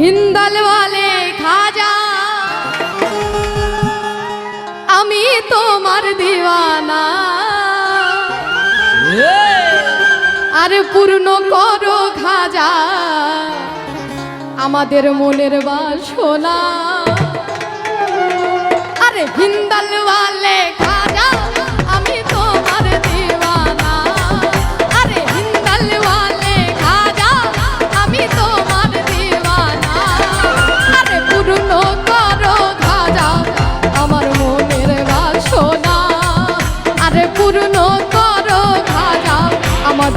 হিন্দাল বলে, খাজা, আমি তোমার দিওয়ানা। আরে পূর্ণ করো খাজা, আমাদের মনের বা সোনা আরে হিন্দাল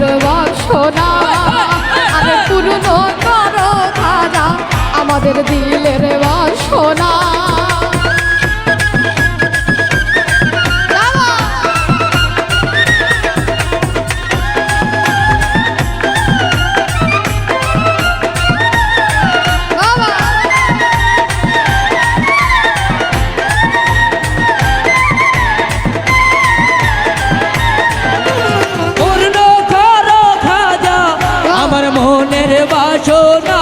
প্রেমের বাসনা। আমি পুরনো করো দাদা আমাদের দিলের বাসনা। 把手拿。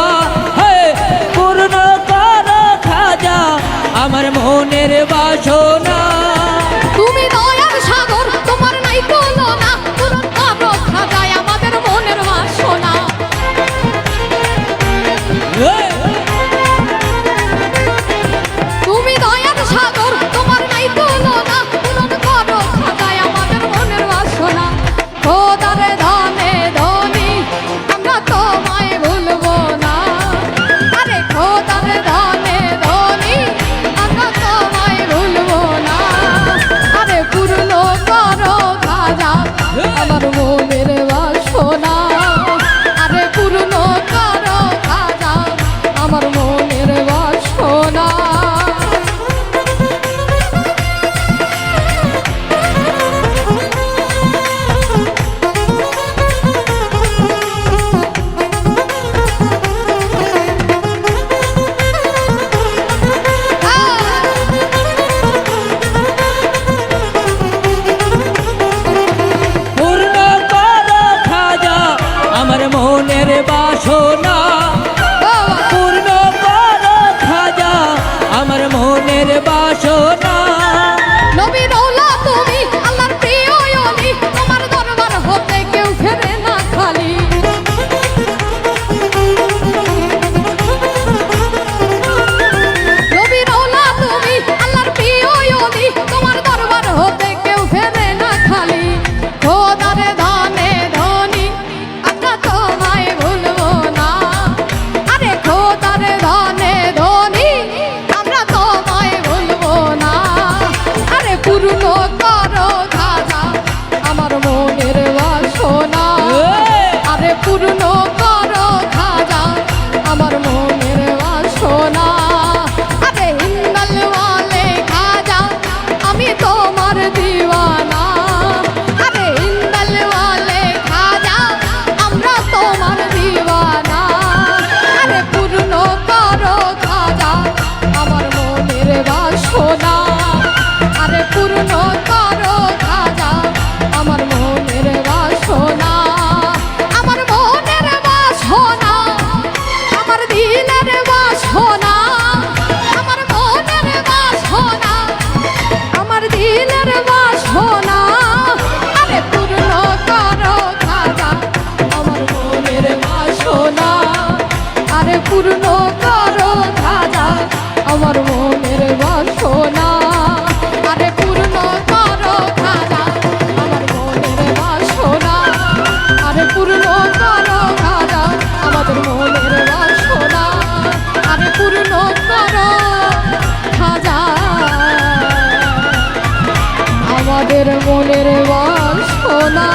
বাসনা Oh, পূর্ণ করো দাদা আমার মনের বাসনা। আরে পূর্ণ করো দাদা আমার মনের বাসনা। আরে পূর্ণ করো দাদা আমাদের মনের বাসনা। আরে পূর্ণ করো খাজা আমাদের মনের বাসনা।